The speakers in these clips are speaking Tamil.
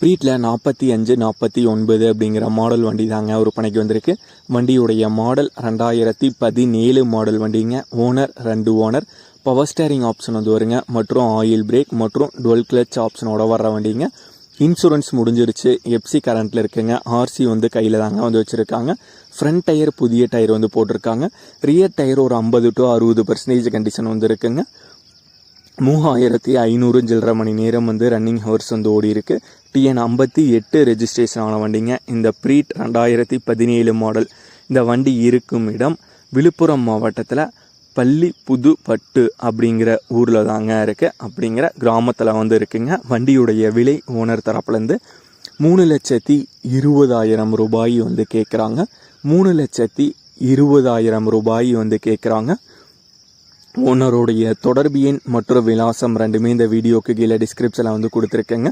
ப்ரீட்டில் நாற்பத்தி அஞ்சு நாற்பத்தி ஒன்பது அப்படிங்கிற மாடல் வண்டி தாங்க விற்பனைக்கு வந்திருக்கு. வண்டியுடைய மாடல் ரெண்டாயிரத்தி பதினேழு மாடல் வண்டிங்க. ஓனர் ரெண்டு ஓனர் பவர் ஸ்டேரிங் ஆப்ஷன் வந்து வருங்க. மற்றும் ஆயில் பிரேக் மற்றும் டுவெல் கிளச் ஆப்ஷனோட வர்ற வண்டிங்க. இன்சூரன்ஸ் முடிஞ்சிருச்சு. எப்சி கரண்ட்டில் இருக்குங்க. ஆர்சி வந்து கையில் தாங்க வந்து வச்சுருக்காங்க. ஃப்ரண்ட் டயர் புதிய டயர் வந்து போட்டிருக்காங்க. ரியர் டயர் ஒரு ஐம்பது டு அறுபது பர்சன்டேஜ் கண்டிஷன் வந்து இருக்குங்க. மூவாயிரத்தி ஐநூறு சில்லரை மணி நேரம் வந்து ரன்னிங் ஹவர்ஸ் வந்து ஓடி இருக்கு. டிஎன் ஐம்பத்தி எட்டு ரெஜிஸ்ட்ரேஷன் ஆன வண்டிங்க. இந்த ப்ரீட் ரெண்டாயிரத்தி பதினேழு மாடல் இந்த வண்டி இருக்கும் இடம் விழுப்புரம் மாவட்டத்தில் பள்ளி புதுப்பட்டு அப்படிங்கிற ஊரில் தாங்க இருக்குது அப்படிங்கிற கிராமத்தில் வந்து இருக்குங்க. வண்டியுடைய விலை ஓனர் தரப்புலேருந்து மூணு லட்சத்தி இருபதாயிரம் ரூபாய் வந்து கேட்குறாங்க மூணு லட்சத்தி இருபதாயிரம் ரூபாய் வந்து கேட்குறாங்க ஓனருடைய தொடர்பு எண் மற்றும் விலாசம் ரெண்டுமே இந்த வீடியோக்கு கீழே டிஸ்கிரிப்ஷனில் வந்து கொடுத்துருக்கேங்க.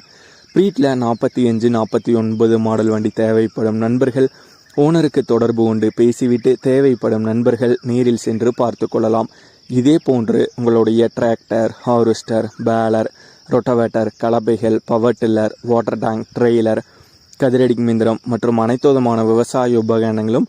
ப்ரீட்டில் நாற்பத்தி அஞ்சு நாற்பத்தி ஒன்பது மாடல் வண்டி தேவைப்படும் நண்பர்கள். ஓனருக்கு தொடர்பு கொண்டு பேசிவிட்டு தேவைப்படும் நண்பர்கள் நேரில் சென்று பார்த்து கொள்ளலாம். இதே போன்று உங்களுடைய tractor harvester baler rotavator கலப்பைகள் power tiller water tank trailer கதிரடி மிந்திரம் மற்றும் அனைத்து விதமான விவசாய உபகரணங்களும்